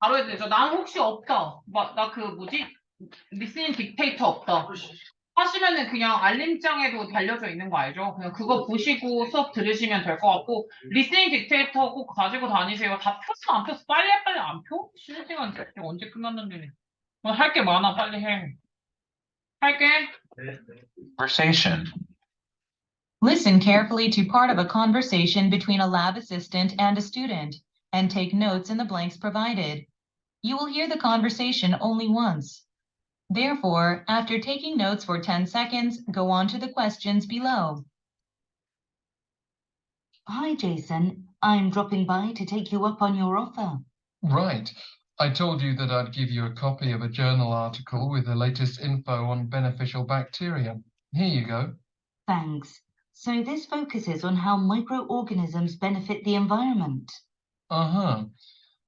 바로 해야 되죠. 난 혹시 없다. 나 그 뭐지? 리스닝 딕테이터 없다. 하시면은 그냥 알림장에도 달려져 있는 거 알죠? 그냥 그거 보시고 수업 들으시면 될 것 같고 리스닝 딕테이터 꼭 가지고 다니세요. 다 폈어 안 폈어? 빨리 해 빨리 안 펴? 쉬는 시간 언제 끝났는데 할 게 많아 빨리 해. 할게. Conversation. Listen carefully to part of a conversation between a lab assistant and a student and take notes in the blanks provided. You will hear the conversation only once. Therefore, after taking notes for 10 seconds, go on to the questions below. Hi, Jason. I'm dropping by to take you up on your offer. Right. I told you that I'd give you a copy of a journal article with the latest info on beneficial bacteria. Here you go. Thanks. So this focuses on how microorganisms benefit the environment. Uh huh.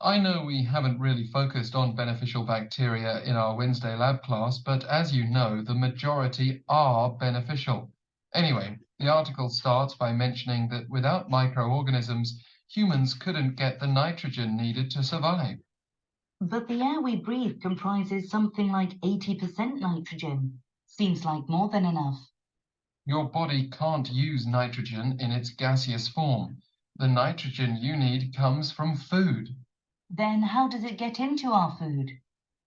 I know we haven't really focused on beneficial bacteria in our Wednesday lab class, but as you know, the majority are beneficial. Anyway, the article starts by mentioning that without microorganisms, humans couldn't get the nitrogen needed to survive. But the air we breathe comprises something like 80% nitrogen. Seems like more than enough. Your body can't use nitrogen in its gaseous form. The nitrogen you need comes from food. Then how does it get into our food?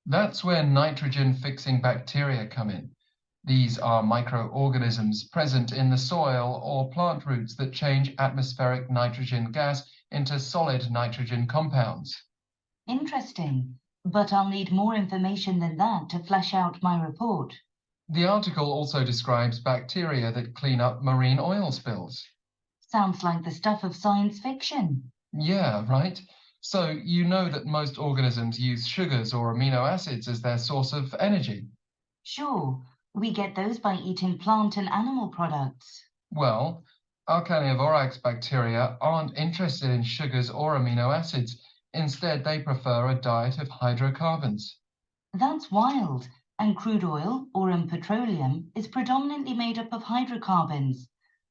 That's where nitrogen fixing bacteria come in. These are microorganisms present in the soil or plant roots that change atmospheric nitrogen gas into solid nitrogen compounds. Interesting. But I'll need more information than that to flesh out my report. The article also describes bacteria that clean up marine oil spills. Sounds like the stuff of science fiction. Yeah, right. So you know that most organisms use sugars or amino acids as their source of energy. Sure, we get those by eating plant and animal products. Well, Alcanivorax bacteria aren't interested in sugars or amino acids. Instead, they prefer a diet of hydrocarbons. That's wild. And crude oil, or in petroleum, is predominantly made up of hydrocarbons.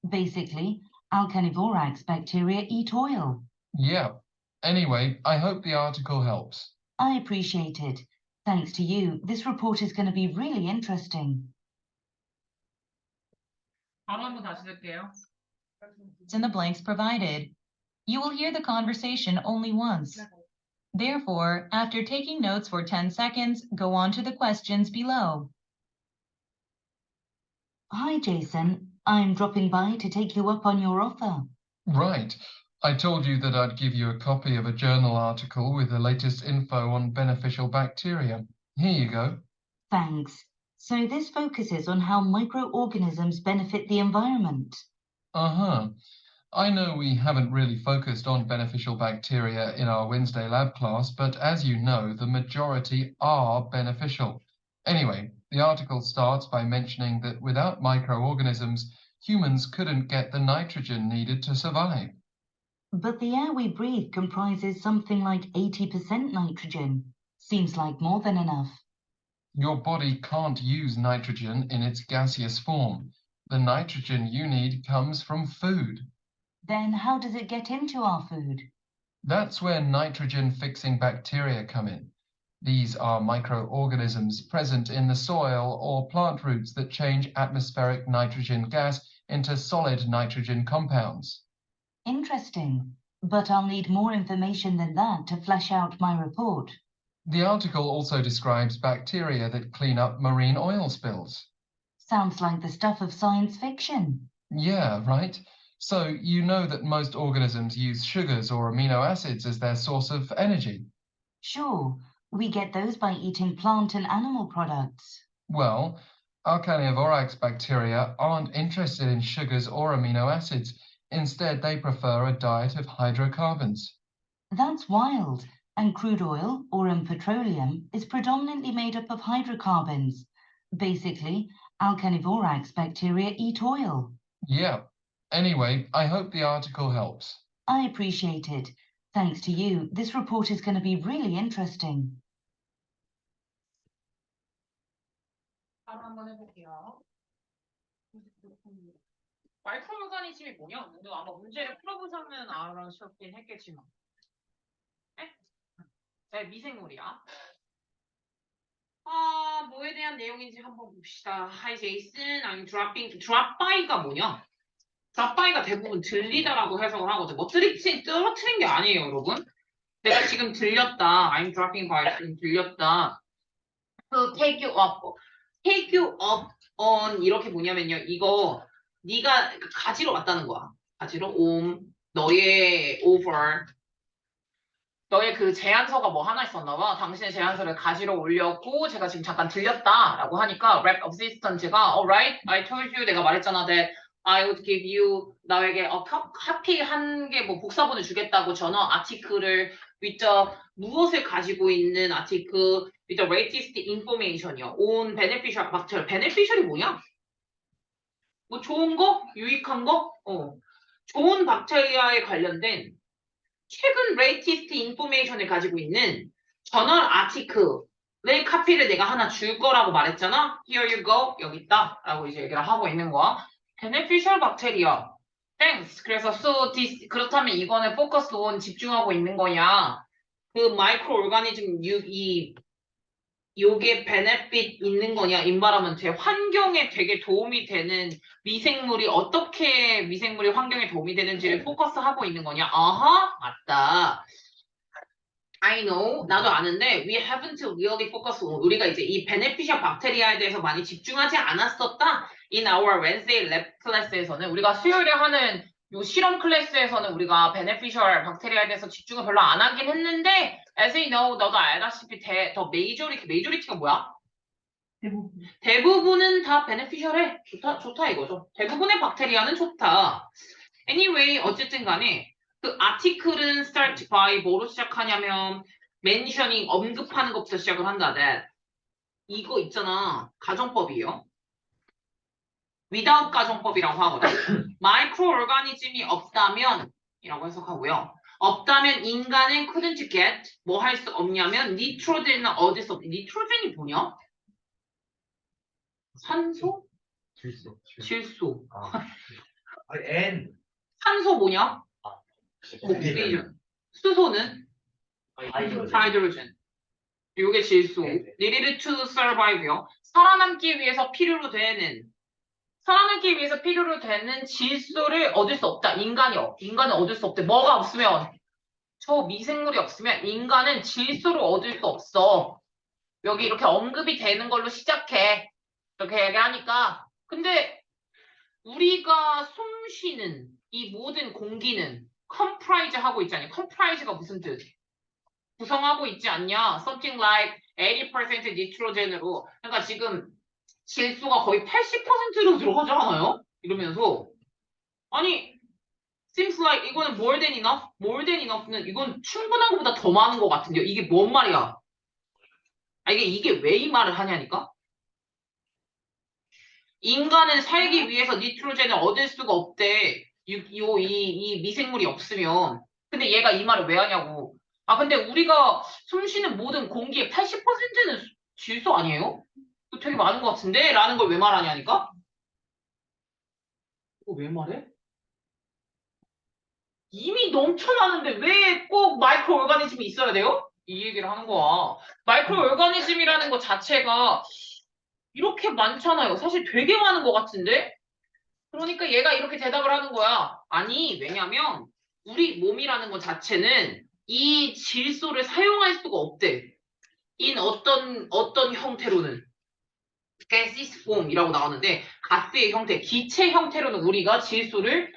Basically, Alkalivorax bacteria eat oil. Yeah. Anyway, I hope the article helps. I appreciate it. Thanks to you, this report is going to be really interesting. It's in the blanks provided. You will hear the conversation only once. Therefore, after taking notes for 10 seconds, go on to the questions below. Hi, Jason. I'm dropping by to take you up on your offer. Right. I told you that I'd give you a copy of a journal article with the latest info on beneficial bacteria. Here you go. Thanks. So this focuses on how microorganisms benefit the environment. Uh huh. I know we haven't really focused on beneficial bacteria in our Wednesday lab class, but as you know, the majority are beneficial. Anyway, the article starts by mentioning that without microorganisms, humans couldn't get the nitrogen needed to survive. But the air we breathe comprises something like 80% nitrogen. Seems like more than enough. Your body can't use nitrogen in its gaseous form. The nitrogen you need comes from food. Then how does it get into our food? That's where nitrogen fixing bacteria come in. These are microorganisms present in the soil or plant roots that change atmospheric nitrogen gas into solid nitrogen compounds. Interesting. But I'll need more information than that to flesh out my report. The article also describes bacteria that clean up marine oil spills. Sounds like the stuff of science fiction. Yeah, right. So you know that most organisms use sugars or amino acids as their source of energy. Sure, we get those by eating plant and animal products. Well, Alcanivorax bacteria aren't interested in sugars or amino acids. Instead, they prefer a diet of hydrocarbons. That's wild. And crude oil, or in petroleum, is predominantly made up of hydrocarbons. Basically, Alcanivorax bacteria eat oil. Yeah. Anyway, I hope the article helps. I appreciate it. Thanks to you, this report is going to be really interesting. 마이크로 메커니즘이 뭐냐? 근데 아마 문제를 풀어보셨는 알아셨긴 했겠지만. 네? 네, 미생물이야. 아, 뭐에 대한 내용인지 한번 봅시다. Hi Jason, I'm dropping. drop by가 뭐냐? By가 대부분 들리다라고 해석을 하거든. 뭐 떨어뜨린, 떨어뜨린 게 아니에요, 여러분. 내가 지금 들렸다. I'm dropping by. 지금 들렸다. To take you up. take you up on 이렇게 뭐냐면요. 이거 네가 가지러 왔다는 거야. 가지러 옴 너의 over 너의 그 제안서가 뭐 하나 있었나 봐. 당신의 제안서를 가지러 올렸고 제가 지금 잠깐 들렸다라고 하니까 rep assistant가 alright, I told you 내가 말했잖아 that I would give you 나에게 어, 카- 카피 한개 뭐 복사본을 주겠다고 전어 아티클을 with the 무엇을 가지고 있는 아티클 with the latest information이요. on beneficial 박철 beneficial이 뭐냐? 뭐 좋은 거? 유익한 거? 어. 좋은 박테리아에 관련된 최근 latest information을 가지고 있는 저널 아티클의 카피를 내가 하나 줄 거라고 말했잖아. Here you go. 여기 있다. 라고 이제 얘기를 하고 있는 거야. Beneficial bacteria. Thanks. 그래서 so this 그렇다면 이거는 focus on 집중하고 있는 거야. 그 마이크로 오르가니즘 이 요게 베네핏 있는 거냐? 인바라먼트에 환경에 되게 도움이 되는 미생물이 어떻게 미생물이 환경에 도움이 되는지를 포커스하고 있는 거냐? 아하 맞다. I know. 나도 아는데 we haven't really focused on. 우리가 이제 이 베네피셜 박테리아에 대해서 많이 집중하지 않았었다 in our Wednesday lab 클래스에서는 우리가 수요일에 하는 요 실험 클래스에서는 우리가 베네피셜 박테리아에 대해서 집중을 별로 안 하긴 했는데 as you know 너도 알다시피 대, 더 메이저리티 메이저리티가 뭐야? 대부분. 대부분은 다 베네피셜해. 좋다, 좋다 이거죠. 대부분의 박테리아는 좋다. Anyway, 어쨌든 간에 그 아티클은 start by 뭐로 시작하냐면 mentioning 언급하는 것부터 시작을 한다. that. 이거 있잖아. 가정법이에요. Without 가정법이라고 하거든. 마이크로 오르가니즘이 없다면 이라고 해석하고요. 없다면 인간은 couldn't get 뭐 할 수 없냐면 니트로젠은 없. 니트로젠이 뭐냐? 산소? 질소. 질소. 아, 아, N. 산소 뭐냐? 옥시전. 수소는 하이드로젠. 요게 질소. 네, 네. needed to survive요. 살아남기 위해서 필요로 되는 살아남기 위해서 필요로 되는 질소를 얻을 수 없다. 인간이요. 인간은 얻을 수 없대. 뭐가 없으면 저 미생물이 없으면 인간은 질소를 얻을 수 없어. 여기 이렇게 언급이 되는 걸로 시작해. 이렇게 얘기하니까. 근데 우리가 숨 쉬는 이 모든 공기는 comprise 하고 있잖아요. comprise가 무슨 뜻? 구성하고 있지 않냐? Something like 80% 니트로젠으로. 그러니까 지금 질소가 거의 80%로 들어가지 않아요? 이러면서 아니 seems like 이거는 more than enough, more than enough는 이건 충분한 것보다 더 많은 것 같은데요. 이게 뭔 말이야? 아 이게 이게 왜 이 말을 하냐니까? 인간은 살기 위해서 니트로젠을 얻을 수가 없대. 이, 이, 이 미생물이 없으면. 근데 얘가 이 말을 왜 하냐고. 아, 근데 우리가 숨 쉬는 모든 공기의 80%는 질소 아니에요? 되게 많은 것 같은데? 라는 걸 왜 말하냐니까? 이거 왜 말해? 이미 넘쳐 나는데 왜 꼭 마이크로 오르가니즘이 있어야 돼요? 이 얘기를 하는 거야. 마이크로 오르가니즘이라는 것 자체가 이렇게 많잖아요. 사실 되게 많은 것 같은데? 그러니까 얘가 이렇게 대답을 하는 거야. 아니, 왜냐면 우리 몸이라는 것 자체는 이 질소를 사용할 수가 없대. 인 어떤 어떤 형태로는 form이라고 나오는데 가스의 형태, 기체 형태로는 우리가 질소를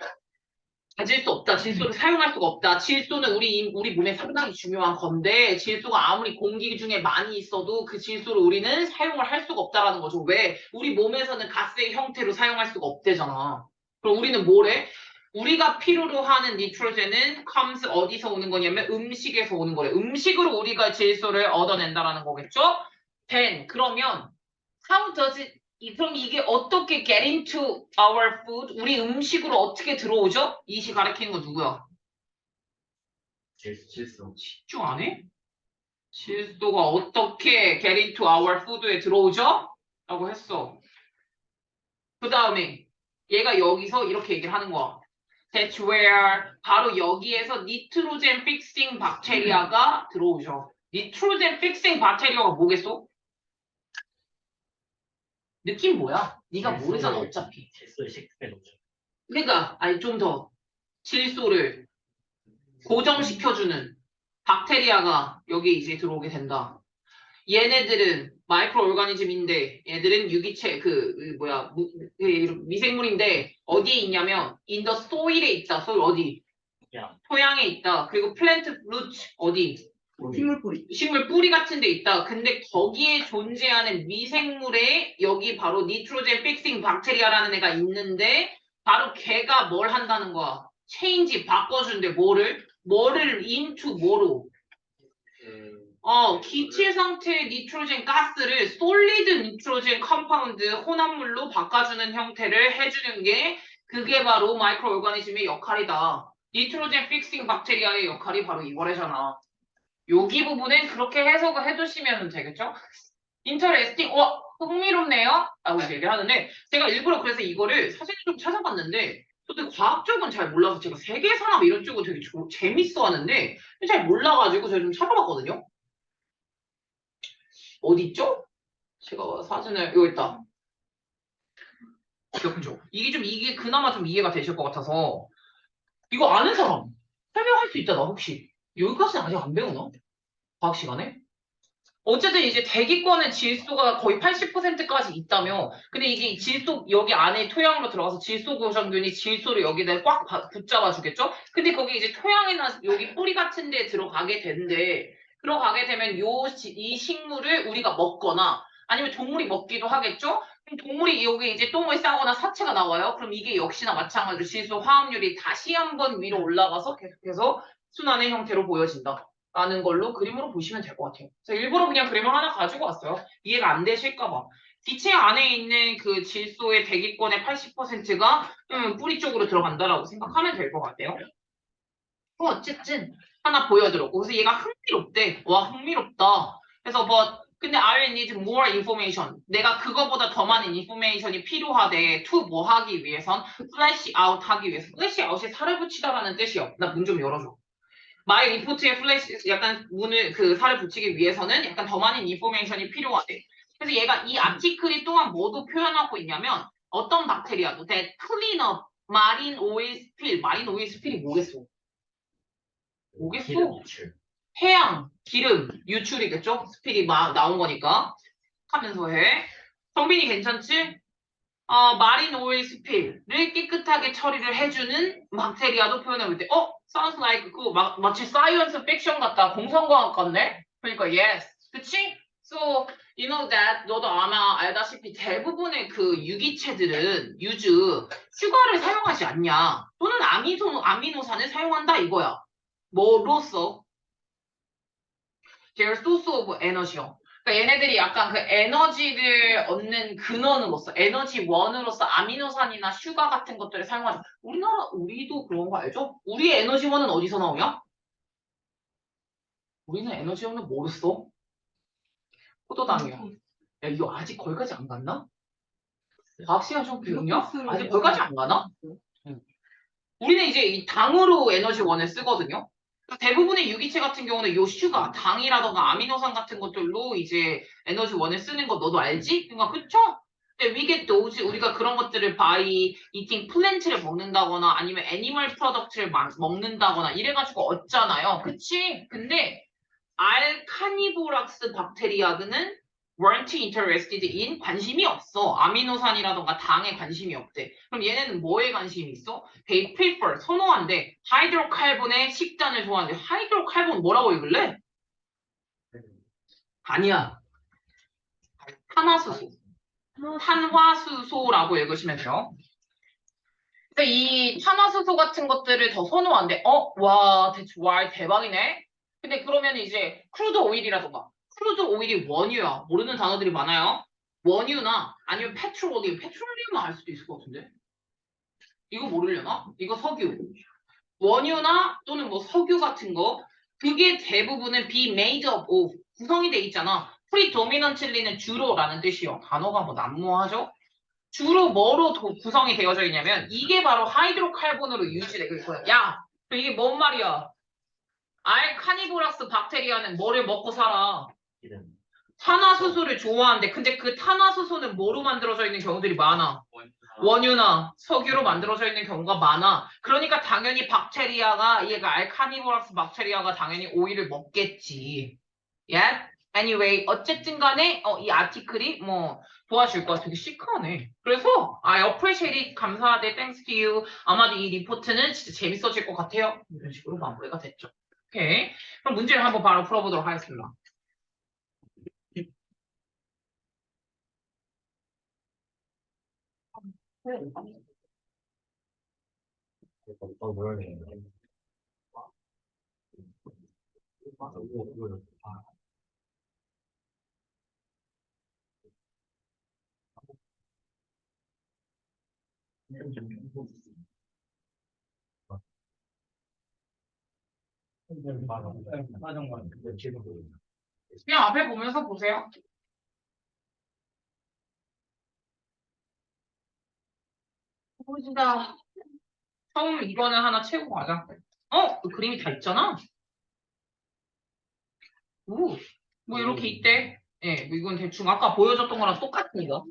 가질 수 없다. 질소를 사용할 수가 없다. 질소는 우리 우리 몸에 상당히 중요한 건데 질소가 아무리 공기 중에 많이 있어도 그 질소를 우리는 사용을 할 수가 없다라는 거죠. 왜? 우리 몸에서는 가스의 형태로 사용할 수가 없대잖아. 그럼 우리는 뭐래? 우리가 필요로 하는 니트로젠은 comes 어디서 오는 거냐면 음식에서 오는 거래. 음식으로 우리가 질소를 얻어낸다라는 거겠죠? then 그러면 how does it 이- 그럼 이게 어떻게 get into our food? 우리 음식으로 어떻게 들어오죠? 이시 가리키는 거 누구야? 질소. 집중 안 해? 질소가 어떻게 get into our food에 들어오죠? 라고 했어. 그 다음에 얘가 여기서 이렇게 얘기를 하는 거야. That's where 바로 여기에서 니트로젠 픽싱 박테리아가 들어오죠. 니트로젠 픽싱 바테리아가 뭐겠어? 느낌 뭐야? 네가 모르잖아 어차피. 질소에 식습해 놓죠. 그러니까 아니 좀 더 질소를 고정시켜주는 박테리아가 여기 이제 들어오게 된다. 얘네들은 마이크로 오르가니즘인데 얘들은 유기체 그, 그 뭐야 무- 그 미생물인데 어디에 있냐면 인더 소일에 있다. 소일 어디? 토양에 있다. 그리고 플랜트 루트 어디? 식물 뿌리. 식물 뿌리 같은 데 있다. 근데 거기에 존재하는 미생물에 여기 바로 니트로젠 픽싱 박테리아라는 애가 있는데 바로 걔가 뭘 한다는 거야. 체인지 바꿔준대 뭐를? 뭐를 into 뭐로? 그 어, 기체 상태의 니트로젠 가스를 솔리드 니트로젠 컴파운드 혼합물로 바꿔주는 형태를 해주는 게 그게 바로 마이크로 오르가니즘의 역할이다. 니트로젠 픽싱 박테리아의 역할이 바로 이거래잖아. 여기 부분은 그렇게 해석을 해두시면 되겠죠? 인터레스팅, 와, 흥미롭네요? 라고 얘기를 하는데, 제가 일부러 그래서 이거를 사진을 좀 찾아봤는데, 저도 과학적은 잘 몰라서 제가 세계사나 이런 쪽은 되게 조- 재밌어 하는데, 잘 몰라가지고 제가 좀 찾아봤거든요? 어딨죠? 제가 사진을, 여기 있다. 기억죠? 이게 좀, 이게 그나마 좀 이해가 되실 것 같아서, 이거 아는 사람, 설명할 수 있잖아, 혹시. 여기까지는 아직 안 배우나? 과학 시간에? 어쨌든 이제 대기권의 질소가 거의 80%까지 있다며. 근데 이게 질소, 여기 안에 토양으로 들어가서 질소 고정균이 질소를 여기다 꽉 바- 붙잡아 주겠죠? 근데 거기 이제 토양이나 여기 뿌리 같은 데 들어가게 되는데, 들어가게 되면 요, 지- 이 식물을 우리가 먹거나, 아니면 동물이 먹기도 하겠죠? 그럼 동물이 여기 이제 똥을 싸거나 사체가 나와요. 그럼 이게 역시나 마찬가지로 질소 화합률이 다시 한번 위로 올라가서 계속해서 순환의 형태로 보여진다. 라는 걸로 그림으로 보시면 될 것 같아요. 그래서 일부러 그냥 그림을 하나 가지고 왔어요. 이해가 안 되실까봐. 기체 안에 있는 그 질소의 대기권의 80%가 음, 뿌리 쪽으로 들어간다라고 생각하면 될 것 같아요. 뭐 어쨌든 하나 보여드렸고 그래서 얘가 흥미롭대. 와 흥미롭다. 그래서 뭐 근데 I need more information. 내가 그거보다 더 많은 인포메이션이 필요하대. to 뭐 하기 위해선 flash out 하기 위해서. flash out이 살을 붙이다라는 뜻이요. 나 문 좀 열어줘. 마이 리포트에 플래시 약간 문을 그 살을 붙이기 위해서는 약간 더 많은 인포메이션이 필요하대. 그래서 얘가 이 아티클이 또한 뭐도 표현하고 있냐면 어떤 박테리아도 that clean up marine oil spill 마린 오일 스필이 뭐겠어? 뭐겠어? 기름. 해양 기름 유출이겠죠? 스필이 막 나온 거니까 하면서 해. 성빈이 괜찮지? 어, 마린 오일 스필을 깨끗하게 처리를 해주는 박테리아도 표현해볼 때, 어? Sounds like 그 마, 마치 사이언스 픽션 같다. 공상과학 같네? 그러니까 yes. 그치? So, you know that 너도 아마 알다시피 대부분의 그 유기체들은 유즈 슈가를 사용하지 않냐? 또는 아미노, 아미노산을 사용한다 이거야. 뭐로써? Their source of energy요. 그러니까 얘네들이 약간 그 에너지를 얻는 근원으로서 에너지 원으로서 아미노산이나 슈가 같은 것들을 사용하는 우리나라 우리도 그런 거 알죠? 우리의 에너지원은 어디서 나오냐? 우리는 에너지원은 뭐로 써? 포도당이야. 야 이거 아직 거기까지 안 갔나? 과학 시간 좀 비우냐? 아직 거기까지 안 가나? 응. 우리는 이제 이 당으로 에너지원을 쓰거든요. 그래서 대부분의 유기체 같은 경우는 요 슈가, 당이라던가 아미노산 같은 것들로 이제 에너지원을 쓰는 거 너도 알지? 그러니까 그쵸? 근데 we get those 우리가 그런 것들을 by eating plant를 먹는다거나 아니면 animal product를 마- 먹는다거나 이래가지고 얻잖아요. 그치? 근데 알카니보락스 박테리아드는 weren't interested in 관심이 없어. 아미노산이라던가 당에 관심이 없대. 그럼 얘네는 뭐에 관심이 있어? They prefer 선호한대. 하이드로칼본의 식단을 좋아하는데 하이드로칼본 뭐라고 읽을래? 아니야. 탄화수소. 탄화수소라고 읽으시면 돼요. 이 탄화수소 같은 것들을 더 선호한대. 어? 와, 대체 와 대박이네. 근데 그러면 이제 크루드 오일이라던가 크루드 오일이 원유야. 모르는 단어들이 많아요. 원유나 아니면 페트롤리움. 페트롤리움은 알 수도 있을 것 같은데. 이거 모르려나? 이거 석유. 원유나 또는 뭐 석유 같은 거 그게 대부분은 made up of 구성이 돼 있잖아. 프리도미넌틀리는 주로라는 뜻이요. 단어가 뭐 난무하죠? 주로 뭐로 도- 구성이 되어져 있냐면 이게 바로 하이드로칼본으로 유지되고 있고요. 야, 이게 뭔 말이야? 알카니보라스 박테리아는 뭐를 먹고 살아? 기름. 탄화수소를 좋아하는데 근데 그 탄화수소는 뭐로 만들어져 있는 경우들이 많아? 원유나 석유로 만들어져 있는 경우가 많아. 그러니까 당연히 박테리아가 얘가 알카니보라스 박테리아가 당연히 오이를 먹겠지. 예? Anyway, 어쨌든 간에 어, 이 아티클이 뭐 도와줄 거야. 되게 시크하네. 그래서 I appreciate it. 감사하대. Thanks to you. 아마도 이 리포트는 진짜 재밌어질 것 같아요. 이런 식으로 마무리가 됐죠. 오케이. 그럼 문제를 한번 바로 풀어보도록 하겠습니다. 어, 뭐야. 그냥 앞에 보면서 보세요. 보시다. 처음 이거는 하나 채우고 가자. 어? 그 그림이 다 있잖아. 오, 뭐 이렇게 있대. 예, 뭐 이건 대충 아까 보여줬던 거랑 똑같은 이거.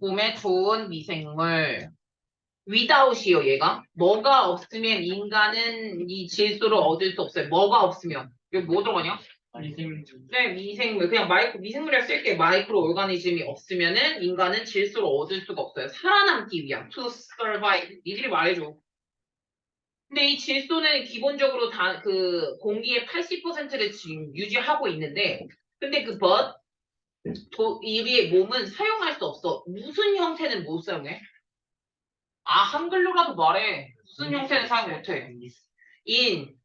몸에 좋은 미생물. without이요, 얘가. 뭐가 없으면 인간은 이 질소를 얻을 수 없어요. 뭐가 없으면. 여기 뭐 들어가냐? 네, 미생물. 그냥 마이크로, 미생물이라 쓸게 마이크로 오르가니즘이 없으면은 인간은 질소를 얻을 수가 없어요. 살아남기 위한. to survive. 니들이 말해줘. 근데 이 질소는 기본적으로 다 그 공기의 80%를 지금 유지하고 있는데, 근데 그 but, 도, 우리의 몸은 사용할 수 없어. 무슨 형태는 못 사용해? 아, 한글로라도 말해. 무슨 형태는 사용 못해? in,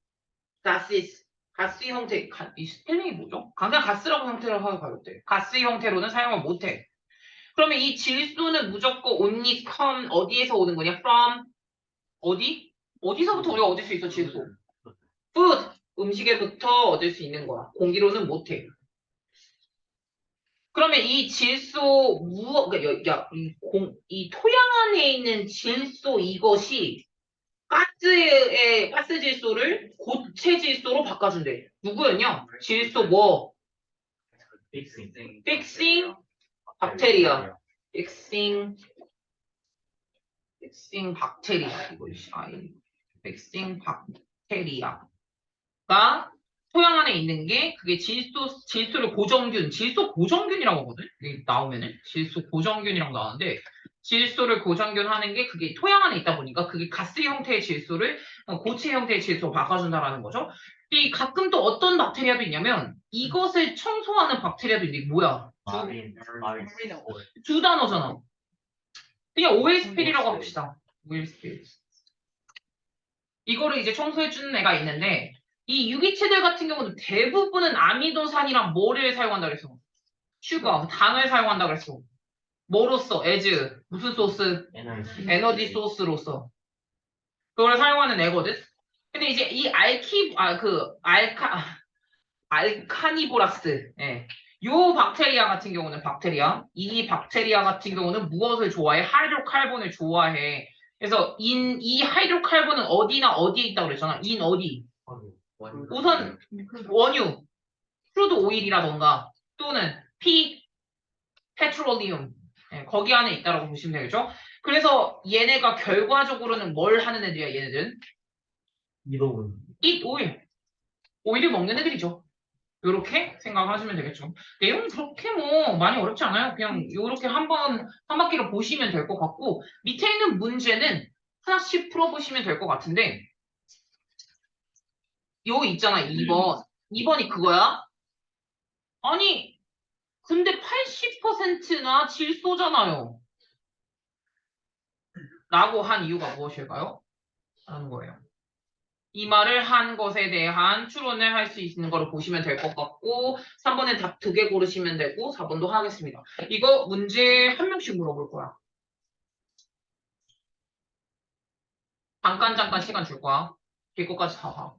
gases, 가스 형태, 가, 이 스펠링이 뭐죠? 그냥 가스라고 형태로 사용하겠대. 가스 형태로는 사용을 못해. 그러면 이 질소는 무조건 only come 어디에서 오는 거냐? from 어디? 어디서부터 우리가 얻을 수 있어 질소? food 음식에부터 얻을 수 있는 거야. 공기로는 못해. 그러면 이 질소 무엇 그러니까 야, 이, 공, 이 토양 안에 있는 질소 이것이 가스의 가스 질소를 고체 질소로 바꿔준대. 누구였냐? 질소 뭐? 픽싱 박테리아. 픽싱 픽싱 박테리아 이거 아이 픽싱 박테리아가 토양 안에 있는 게 그게 질소 질소를 고정균 질소 고정균이라고 하거든. 여기 나오면은 질소 고정균이라고 나오는데 질소를 고정균 하는 게 그게 토양 안에 있다 보니까 그게 가스 형태의 질소를 어, 고체 형태의 질소로 바꿔준다라는 거죠. 이 가끔 또 어떤 박테리아도 있냐면 이것을 청소하는 박테리아도 있는데 뭐야? 마린, 마린. 두 단어잖아. 그냥 OSP이라고 합시다. OSP. 이거를 이제 청소해주는 애가 있는데 이 유기체들 같은 경우는 대부분은 아미노산이랑 뭐를 사용한다 그랬어? 슈가, 당을 사용한다 그랬어. 뭐로써? as 무슨 소스? 에너지. 에너지 소스로서 그걸 사용하는 애거든. 근데 이제 이 알키 아 그 알카 알카니보라스 예. 요 박테리아 같은 경우는 박테리아 이 박테리아 같은 경우는 무엇을 좋아해? 하이드로칼본을 좋아해. 그래서 인 이 하이드로칼본은 어디나 어디에 있다고 그랬잖아. 인 어디? 우선 원유, 크루드 오일이라던가 또는 피, 페트롤리움 예, 거기 안에 있다라고 보시면 되겠죠. 그래서 얘네가 결과적으로는 뭘 하는 애들이야 얘네들은 이동은. eat 오일 오일을 먹는 애들이죠. 요렇게 생각하시면 되겠죠. 내용은 그렇게 뭐 많이 어렵지 않아요. 그냥 요렇게 한번 한 바퀴를 보시면 될 것 같고 밑에 있는 문제는 하나씩 풀어보시면 될 것 같은데 요 있잖아 2번 2번이 그거야? 아니 근데 80%나 질소잖아요. 라고 한 이유가 무엇일까요? 라는 거예요. 이 말을 한 것에 대한 추론을 할 수 있는 거를 보시면 될 것 같고 3번은 답두 개 고르시면 되고 4번도 하겠습니다. 이거 문제 한 명씩 물어볼 거야. 잠깐 잠깐 시간 줄 거야. 뒤 거까지 다 봐.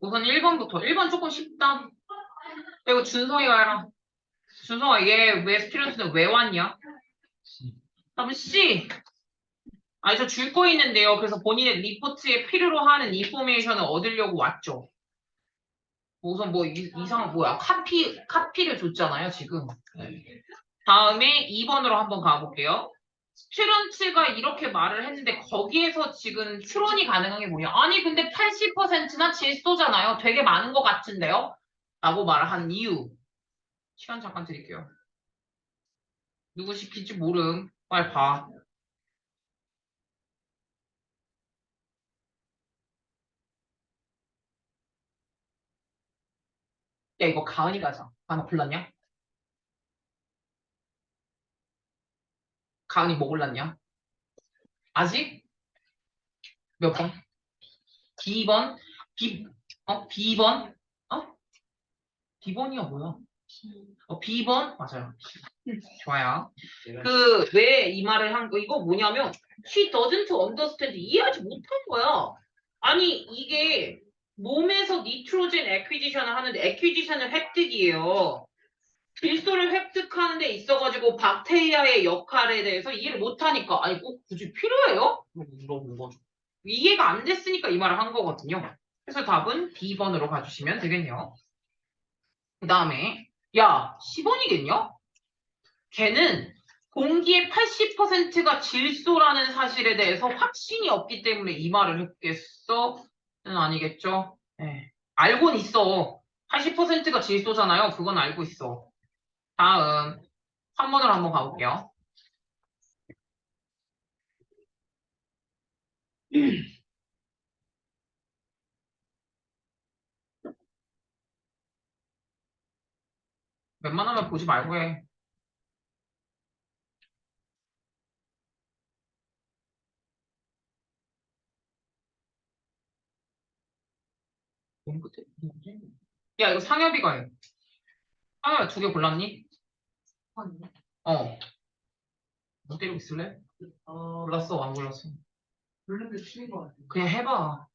우선 1번부터. 1번 조금 쉽다. 이거 준성이가 해라. 준성아, 얘 왜 스튜던트는 왜 왔냐? 답은 C. 아니, 저줄 거 있는데요. 그래서 본인의 리포트에 필요로 하는 인포메이션을 얻으려고 왔죠. 우선 뭐 이, 이상한 뭐야? 카피, 카피를 줬잖아요, 지금. 네. 다음에 2번으로 한번 가볼게요. 스튜던트가 이렇게 말을 했는데 거기에서 지금 추론이 가능한 게 뭐냐? 아니 근데 80%나 질소잖아요. 되게 많은 것 같은데요? 라고 말을 한 이유. 시간 잠깐 드릴게요. 누구 시킬지 모름. 빨리 봐. 야 이거 가은이 가자. 아나 골랐냐? 가은이 뭐 골랐냐? 아직? 몇 번? B번? B, 어? B번? 어? B번이야 뭐야? 어, B번? 맞아요. 좋아요. 그, 왜 이 말을 한 거, 이거 뭐냐면, she doesn't understand, 이해하지 못한 거야. 아니, 이게, 몸에서 니트로젠 에퀴지션을 하는데, 에퀴지션은 획득이에요. 질소를 획득하는 데 있어가지고, 박테리아의 역할에 대해서 이해를 못하니까, 아니, 꼭 굳이 필요해요? 물어본 거죠. 이해가 안 됐으니까 이 말을 한 거거든요. 그래서 답은 B번으로 가주시면 되겠네요. 그 다음에, 야, 10번이겠냐? 걔는 공기의 80%가 질소라는 사실에 대해서 확신이 없기 때문에 이 말을 했겠어? 는 아니겠죠? 예. 알고는 있어. 80%가 질소잖아요. 그건 알고 있어. 다음 3번으로 한번 가볼게요. 웬만하면 보지 말고 해. 야, 이거 상엽이가 해. 상엽아, 두 개 골랐니? 어. 뭐 때리고 있을래? 골랐어, 안 골랐어? 블랙이 틀린 것 같아. 그냥 해봐.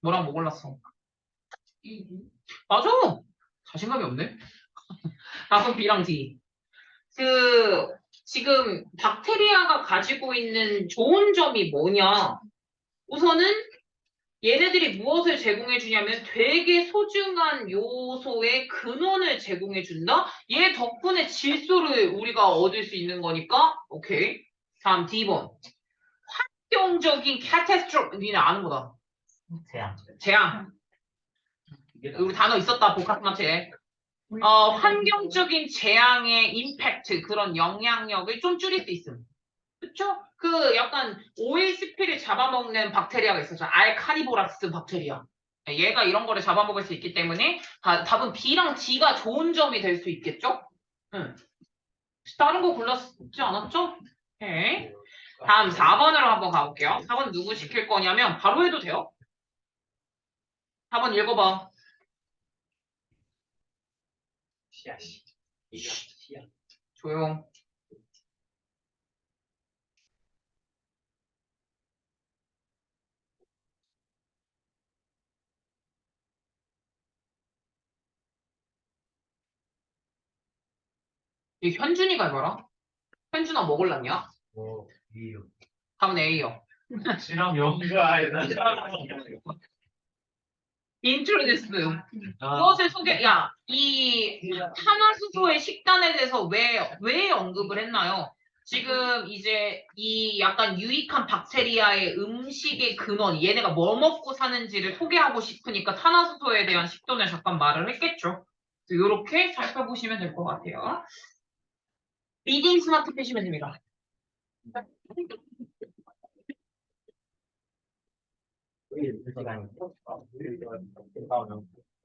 뭐랑 뭐 골랐어? 맞아! 자신감이 없네? B랑 D. 그, 지금 박테리아가 가지고 있는 좋은 점이 뭐냐? 우선은 얘네들이 무엇을 제공해 주냐면 되게 소중한 요소의 근원을 제공해 준다? 얘 덕분에 질소를 우리가 얻을 수 있는 거니까, 오케이. 다음 D번. 환경적인 캐타스트로, 니네 아는 거다. 재앙. 재앙. 우리 단어 있었다, 복합마트에. 어, 환경적인 재앙의 임팩트, 그런 영향력을 좀 줄일 수 있음. 그쵸? 그 약간 오일 스피를 잡아먹는 박테리아가 있어서 알카니보라스 박테리아. 얘가 이런 거를 잡아먹을 수 있기 때문에 다- 답은 B랑 D가 좋은 점이 될 수 있겠죠? 응. 다른 거 골랐지 않았죠? 오케이. 다음 4번으로 한번 가볼게요. 4번 누구 시킬 거냐면 바로 해도 돼요? 4번 읽어봐. 시야, 시. 시야. 조용. 이 현준이가 해봐라. 현준아 뭐 골랐냐? 뭐, 이유. 답은 A요. 실험 연구가 아니다. 인트로듀스. 아, 무엇을 소개, 야, 이 탄화수소의 식단에 대해서 왜, 왜 언급을 했나요? 지금 이제 이 약간 유익한 박테리아의 음식의 근원, 얘네가 뭐 먹고 사는지를 소개하고 싶으니까 탄화수소에 대한 식단을 잠깐 말을 했겠죠. 이렇게 살펴보시면 될 것 같아요. 리딩 스마트 펴시면 됩니다.